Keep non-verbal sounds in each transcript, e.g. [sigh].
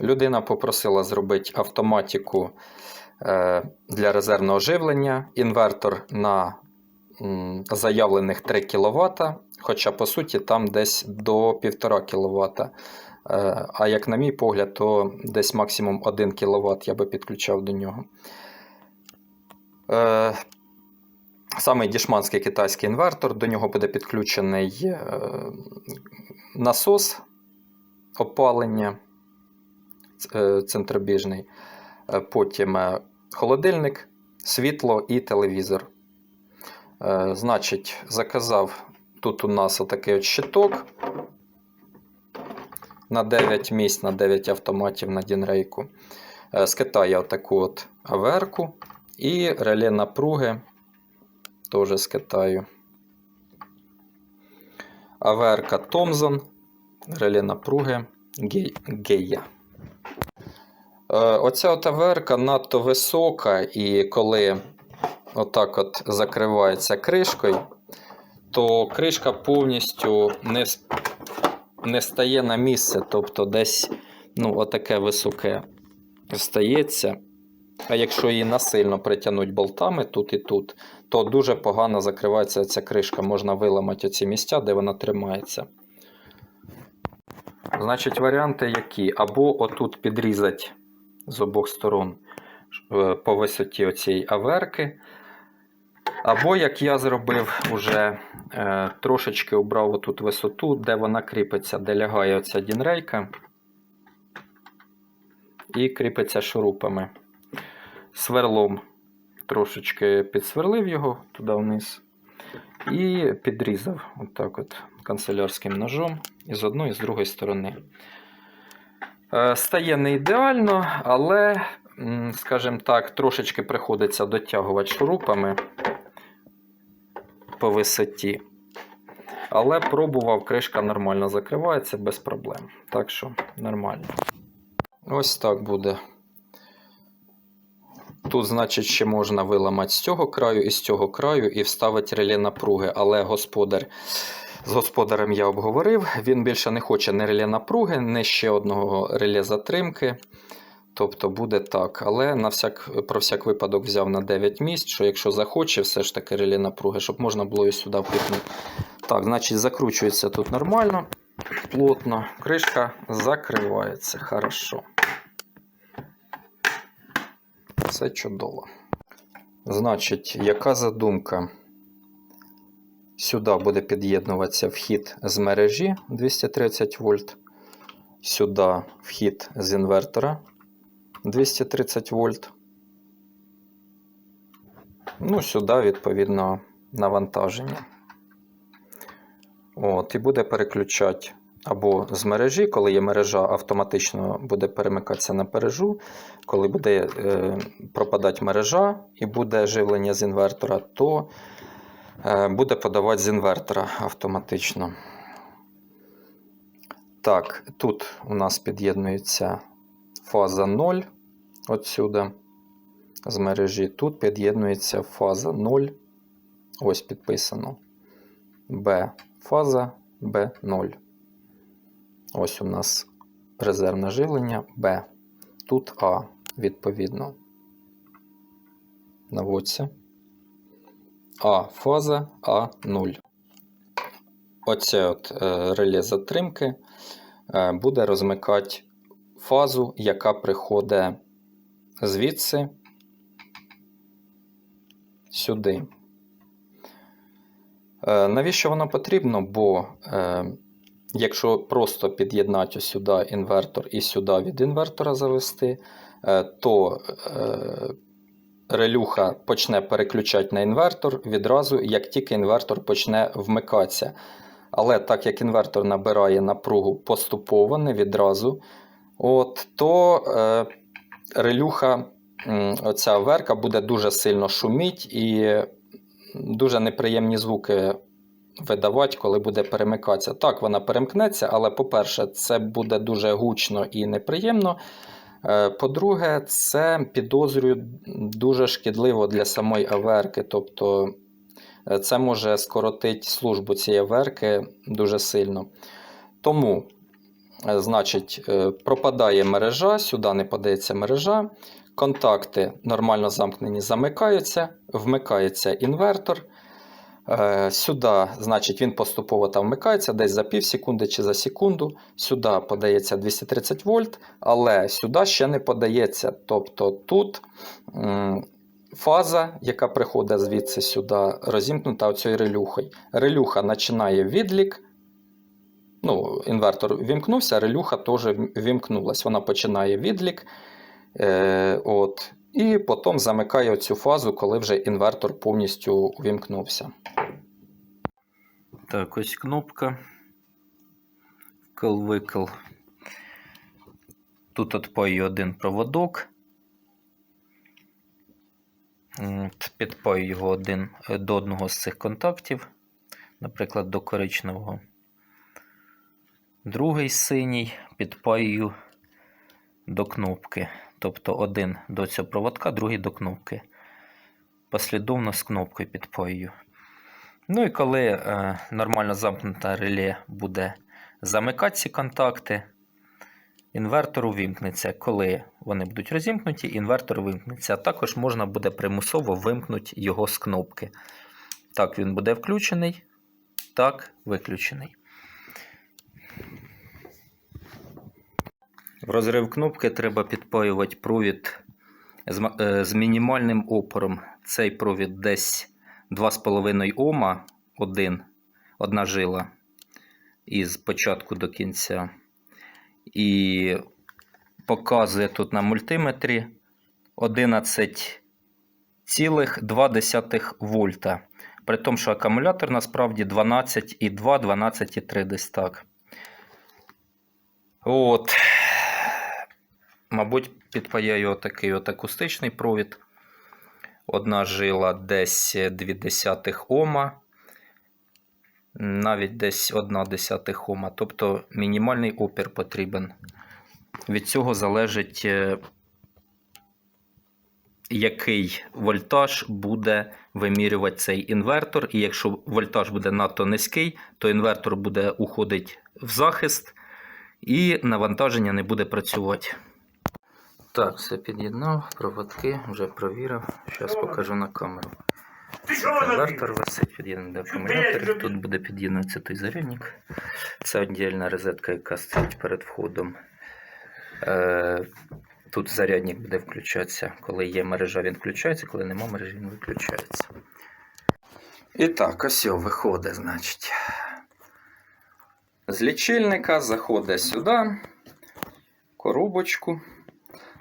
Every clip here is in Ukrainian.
Людина попросила зробити автоматику е, для резервного живлення, інвертор на заявлених 3 кВт, хоча по суті там десь до 1,5 кВт. Е, А як на мій погляд, то десь максимум 1 кВт я би підключав до нього. Е, Саме дішманський китайський інвертор, до нього буде підключений насос опалення центробіжний, е, потім е, холодильник, світло і телевізор. Е, Значить, заказав тут у нас отакий от щиток на 9 місць, на 9 автоматів на Дінрейку. Е, З Китаю отаку от аверку і реле напруги теж з Китаю. Аверка Томзон, реле напруги Гея. Е, Оця от аверка надто висока, і коли отак от закривається кришкою, то кришка повністю не, не стає на місце, тобто десь ну, отаке високе стається. А якщо її насильно притягнуть болтами тут і тут, то дуже погано закривається ця кришка. Можна виламати ці місця, де вона тримається. Значить, варіанти які? Або отут підрізати з обох сторон е, по висоті оцієї аверки. Або, як я зробив, уже е, трошечки убрав отут висоту, де вона кріпиться, де лягає оця дінрейка. І кріпиться шурупами. Сверлом трошечки підсверлив його туди вниз. І підрізав отак от канцелярським ножом і з одної, і з другої сторони. Е, Стає не ідеально, але, скажімо так, трошечки приходиться дотягувати шурупами по висоті. Але пробував, кришка нормально закривається без проблем. Так що нормально. Ось так буде. Тут, значить, ще можна виламати з цього краю і з цього краю і вставити реле напруги, але господар. З господарем я обговорив, він більше не хоче ні реле напруги, ні ще одного реле затримки. Тобто буде так. Але на всяк, про всяк випадок взяв на 9 місць, що якщо захоче, все ж таки реле напруги, щоб можна було і сюди впихнути. Так, значить, закручується тут нормально, плотно. Кришка закривається. Хорошо. Все чудово. Значить, яка задумка? Сюди буде під'єднуватися вхід з мережі 230 вольт. Сюди вхід з інвертора 230 вольт. Ну, сюди, відповідно, навантаження. От, і буде переключати або з мережі, коли є мережа, автоматично буде перемикатися на мережу. Коли буде е, пропадати мережа і буде живлення з інвертора, то буде подавати з інвертора автоматично. Так, тут у нас під'єднується фаза 0 отсюди з мережі. Тут під'єднується фаза 0. Ось підписано. Б фаза Б0. Ось у нас резервне живлення Б. Тут А, відповідно. Наводься. А фаза А0. Оце от е, реле затримки е, буде розмикати фазу, яка приходить звідси сюди. Е, навіщо воно потрібно? Бо якщо просто під'єднати сюди інвертор і сюди від інвертора завести, то релюха почне переключати на інвертор відразу, як тільки інвертор почне вмикатися. Але так як інвертор набирає напругу поступово, не відразу, от, то е, релюха, оця верка буде дуже сильно шуміть і дуже неприємні звуки видавати, коли буде перемикатися. Так, вона перемкнеться, але, по-перше, це буде дуже гучно і неприємно. Е, По-друге, це підозрюю дуже шкідливо для самої аверки. Тобто е, це може скоротити службу цієї аверки дуже сильно. Тому е, значить, пропадає мережа, сюди не подається мережа. Контакти нормально замкнені, замикаються, вмикається інвертор. Е, Сюди, значить, він поступово там вмикається десь за пів секунди чи за секунду. Сюди подається 230 вольт, але сюди ще не подається. Тобто тут фаза, яка приходить звідси сюди, розімкнута оцією релюхою. Релюха починає відлік. Ну, інвертор вімкнувся, релюха теж вімкнулась. Вона починає відлік. Е, і потім замикає цю фазу, коли вже інвертор повністю увімкнувся. Так, ось кнопка. Кл-викл. Тут отпаю один проводок. Підпаю його один, е, до одного з цих контактів, наприклад, до коричневого. Другий синій підпаю до кнопки. Тобто один до цього проводка, другий до кнопки. Послідовно з кнопкою підпаю. Ну і коли е, нормально замкнута реле буде замикати ці контакти, інвертор увімкнеться. Коли вони будуть розімкнуті, інвертор вимкнеться. А також можна буде примусово вимкнути його з кнопки. Так, він буде включений, так, виключений. В розрив кнопки треба підпаювати провід з, е, мінімальним опором. Цей провід десь 2,5 Ома, один, одна жила із початку до кінця. І показує тут на мультиметрі 11,2 вольта. При тому, що акумулятор насправді 12,2, 12,3 десь так. От. Мабуть, підпаяю отакий от акустичний провід. Одна жила десь 0,2 Ома, навіть десь 1,1 Ома. Тобто мінімальний опір потрібен. Від цього залежить, е, який вольтаж буде вимірювати цей інвертор. І якщо вольтаж буде надто низький, то інвертор буде уходити в захист і навантаження не буде працювати. Так, все під'єднав, проводки вже провірив. Зараз покажу на камеру. Інвертор висить під'єднаний до акумулятора. Тут буде під'єднуватися той зарядник. Це віддільна розетка, яка стоїть перед входом. Е, Тут зарядник буде включатися. Коли є мережа, він включається, коли нема мережі, він виключається. І так, ось виходить, значить. З лічильника заходить сюди, коробочку.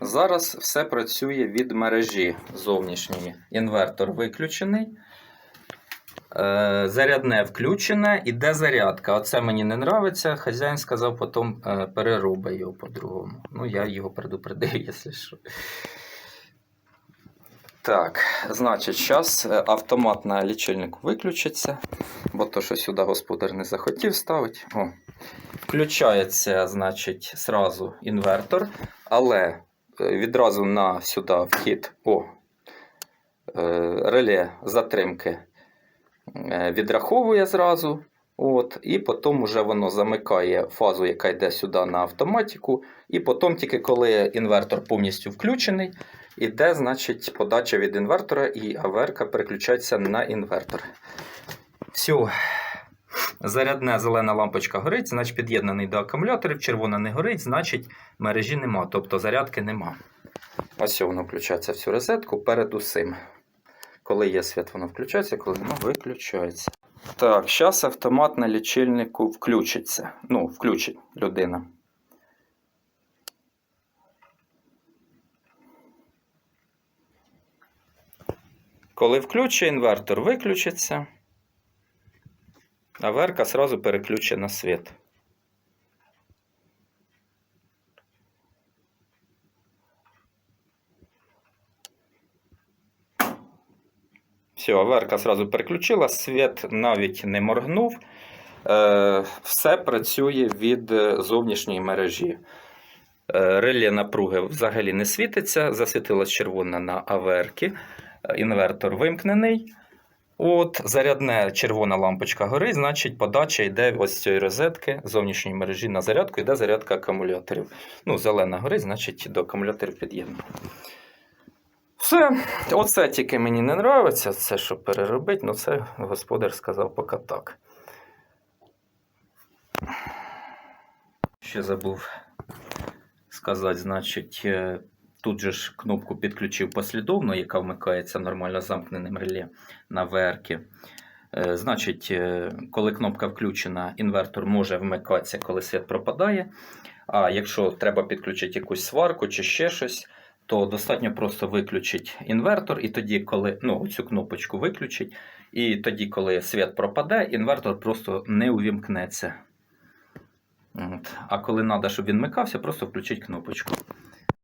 Зараз все працює від мережі зовнішньої. Інвертор виключений. Е, Зарядне включене, іде зарядка. Оце мені не подобається. Хазяїн сказав, потім е, його по-другому. Ну, я його предупредив, [laughs] якщо що. Так, значить, зараз автомат на лічильнику виключиться, бо то, що сюди господар не захотів ставити. О. Включається, значить, сразу інвертор, але е, відразу на сюди вхід о, е, реле затримки е, відраховує зразу. От, і потім вже воно замикає фазу, яка йде сюди на автоматику. І потім, тільки коли інвертор повністю включений, іде значить, подача від інвертора, і АВР переключається на інвертор. Все. Зарядна зелена лампочка горить, значить під'єднаний до акумуляторів, червона не горить, значить мережі нема, тобто зарядки нема. Ось воно включається всю розетку перед усім. Коли є світ, воно включається, коли нема, виключається. Так, зараз автомат на лічильнику включиться. Ну, включить людина. Коли включить інвертор, виключиться. А верка сразу переключить на світ. Все, аверка сразу переключила, світ навіть не моргнув. Е, все працює від е, зовнішньої мережі. Е, реле напруги взагалі не світиться, засвітилась червона на аверки. Інвертор вимкнений. От, зарядне червона лампочка горить, значить подача йде ось цієї розетки зовнішньої мережі на зарядку, йде зарядка акумуляторів. Ну, зелена горить, значить до акумуляторів під'єднано. Все, оце тільки мені не подобається, це що переробити, ну це господар сказав поки так. Ще забув сказати, значить, е, тут же ж кнопку підключив послідовно, яка вмикається нормально замкненим реле на ВР. Е, Значить, е, коли кнопка включена, інвертор може вмикатися, коли світ пропадає. А якщо треба підключити якусь сварку чи ще щось, то достатньо просто виключити інвертор, і тоді, коли ну, цю кнопочку виключить, і тоді, коли світ пропаде, інвертор просто не увімкнеться. От. А коли треба, щоб він вмикався, просто включить кнопочку.